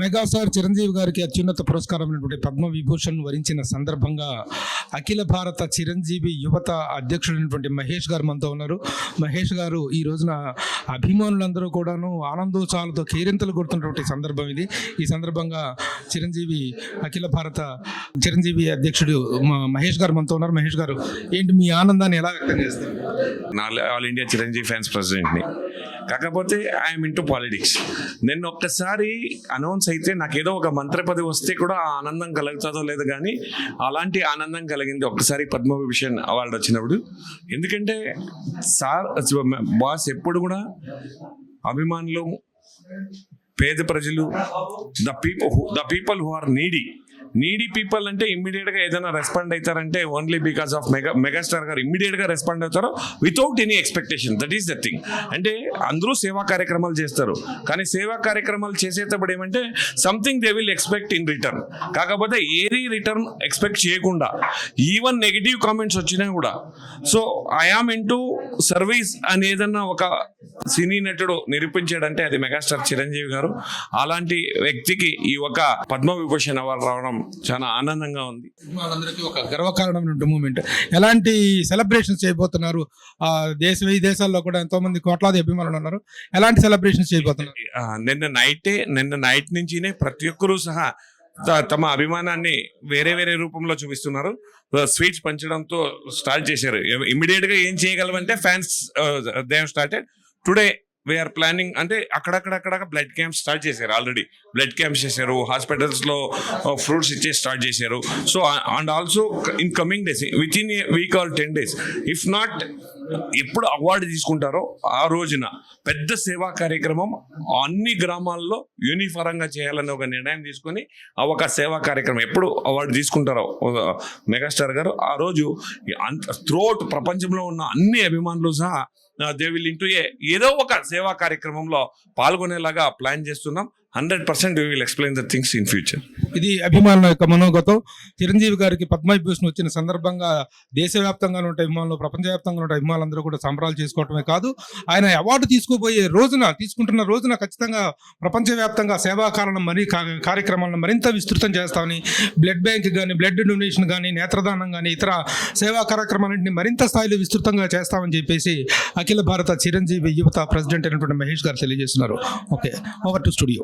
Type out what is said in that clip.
Megastar Chiranjeevi గారికి అత్యున్నత పురస్కారమైనటువంటి పద్మ విభూషణ్ వరించిన సందర్భంగా అఖిల భారత చిరంజీవి యువత అధ్యక్షుడైనటువంటి మహేష్ గారు మనతో ఉన్నారు. మహేష్ గారు ఈ రోజున అభిమానులందరూ కూడాను ఆనందోత్సాహాలతో కేరింతలు కొడుతున్నటువంటి సందర్భం ఇది. ఈ సందర్భంగా చిరంజీవి అఖిల భారత చిరంజీవి అధ్యక్షుడు మహేష్ గారు మనతో ఉన్నారు. మహేష్ గారు ఏంటి మీ ఆనందాన్ని ఎలా వ్యక్తం చేస్తారు? ఆల్ ఇండియా చిరంజీవి ఫ్యాన్స్ ప్రెసిడెంట్ని. కాకపోతే ఐఎమ్ ఇంటూ పాలిటిక్స్. నేను ఒక్కసారి అనౌన్స్ అయితే నాకు ఏదో ఒక మంత్రి పదవి వస్తే కూడా ఆ ఆనందం కలుగుతుందో లేదు కానీ అలాంటి ఆనందం కలిగింది ఒక్కసారి పద్మవిభూషణ్ అవార్డు వచ్చినప్పుడు. ఎందుకంటే సార్ బాస్ ఎప్పుడు కూడా అభిమానులు పేద ప్రజలు the people the people who are needy. Needy people అంటే ఇమ్మీడియట్గా ఏదైనా respond అవుతారంటే only because of mega megastar గారు ఇమ్మీడియట్గా రెస్పాండ్ అవుతారు without any expectation that is the thing అంటే అందరూ సేవా కార్యక్రమాలు చేస్తారు. కానీ సేవా కార్యక్రమాలు చేసేటప్పుడు ఏమంటే something they will expect in return కాకపోతే ఏది రిటర్న్ ఎక్స్పెక్ట్ చేయకుండా ఈవెన్ నెగిటివ్ కామెంట్స్ వచ్చినా కూడా. సో ఐఆమ్ ఇంటూ సర్వీస్ అని ఏదన్నా ఒక సినీ నటుడు నిరూపించాడంటే అది మెగాస్టార్ చిరంజీవి గారు. అలాంటి వ్యక్తికి ఈ ఒక పద్మ విభూషణ్ అవార్డు రావడం చాలా ఆనందంగా ఉంది. వాళ్ళందరికీ ఒక గర్వకారణమైన మూమెంట్ ఎలాంటి సెలబ్రేషన్స్ చేయబోతున్నారు? ఆ దేశ విదేశాల్లో కూడా ఎంతో మంది కోట్లాది అభిమానులు ఉన్నారు. ఎలాంటి సెలబ్రేషన్స్ చేయబోతున్నారు? నిన్న నైటే నిన్న నైట్ నుంచినే ప్రతి ఒక్కరూ సహా తమ అభిమానాన్ని వేరే వేరే రూపంలో చూపిస్తున్నారు. స్వీట్స్ పంచడంతో స్టార్ట్ చేశారు. ఇమ్మీడియట్గా ఏం చేయగలమంటే fans they started today we're planning అంటే అక్కడక్కడక్కడ బ్లడ్ క్యాంప్స్ స్టార్ట్ చేశారు ఆల్రెడీ బ్లడ్ క్యాంప్స్ చేశారు హాస్పిటల్స్లో ఫ్రూట్స్ ఇచ్చే స్టార్ట్ చేశారు so and also in coming days with in week or ten days if not ఎప్పుడు అవార్డు తీసుకుంటారో ఆ రోజున పెద్ద సేవా కార్యక్రమం అన్ని గ్రామాల్లో యూనిఫారంగా చేయాలని ఒక నిర్ణయం తీసుకొని ఆ ఒక సేవా కార్యక్రమం ఎప్పుడు అవార్డు తీసుకుంటారో మెగాస్టార్ గారు ఆ రోజు త్రోట్ ప్రపంచంలో ఉన్న అన్ని అభిమానులు సహా దే విల్ ఇంటూ ఏ ఏదో ఒక సేవా కార్యక్రమంలో పాల్గొనేలాగా ప్లాన్ చేస్తున్నాం. Hundred percent we will explain the things in future ఇది అభిమానుల యొక్క మనోగతం. చిరంజీవి గారికి పద్మవిభూషణ్ వచ్చిన సందర్భంగా దేశవ్యాప్తంగా ఉన్న అభిమానులు ప్రపంచవ్యాప్తంగా ఉన్న అభిమానులందరూ కూడా సంబరాలు చేసుకోవటమే కాదు. ఆయన అవార్డు తీసుకోబోయే రోజున తీసుకుంటున్న రోజున ఖచ్చితంగా ప్రపంచవ్యాప్తంగా సేవా కారణం మరి కార్యక్రమాలను మరింత విస్తృతం చేస్తామని బ్లడ్ బ్యాంక్ కానీ బ్లడ్ డొనేషన్ కానీ నేత్రదానం కానీ ఇతర సేవా కార్యక్రమాలన్నింటినీ మరింత స్థాయిలో విస్తృతంగా చేస్తామని చెప్పేసి అఖిల భారత చిరంజీవి యువత ప్రెసిడెంట్ అయినటువంటి మహేష్ గారు తెలియజేస్తున్నారు. Okay over to studio